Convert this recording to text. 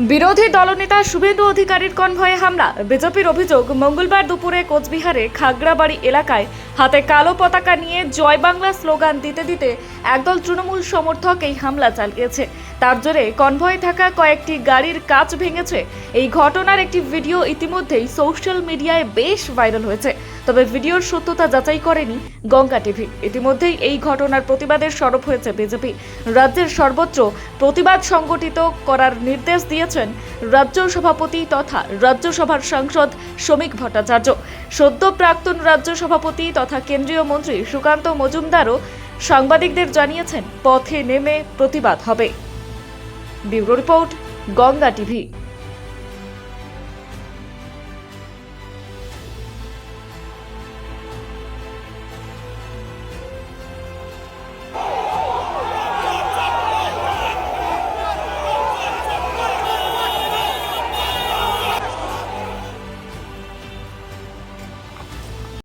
বিরোধী দলনেতা শুভেন্দু অধিকারীর কনভয়ে হামলা। বিজেপির অভিযোগ, মঙ্গলবার দুপুরে কোচবিহারে খাগড়াবাড়ি এলাকায় হাতে কালো পতাকা নিয়ে জয় বাংলা স্লোগান দিতে দিতে একদল তৃণমূল সমর্থক এই হামলা চালিয়েছে। তার জেরে কনভয়ে থাকা কয়েকটি গাড়ির কাচ ভেঙেছে। এই ঘটনার একটি ভিডিও ইতিমধ্যেই সোশ্যাল মিডিয়ায় বেশ ভাইরাল হয়েছে। তবে ভিডিওর সত্যতা যাচাই করেনি গঙ্গা টিভি। ইতিমধ্যেই এই ঘটনার প্রতিবাদের সরব হয়েছে বিজেপি। রাজ্যের সর্বত্র প্রতিবাদ সংগঠিত করার নির্দেশ দিয়েছেন রাজ্য সভাপতি তথা রাজ্যসভার সাংসদ শ্রমিক ভট্টাচার্য। সদ্য প্রাক্তন রাজ্য সভাপতি তথা কেন্দ্রীয় মন্ত্রী সুকান্ত মজুমদারও সাংবাদিকদের জানিয়েছেন, পথে নেমে প্রতিবাদ হবে। Bureau report, Ganga TV.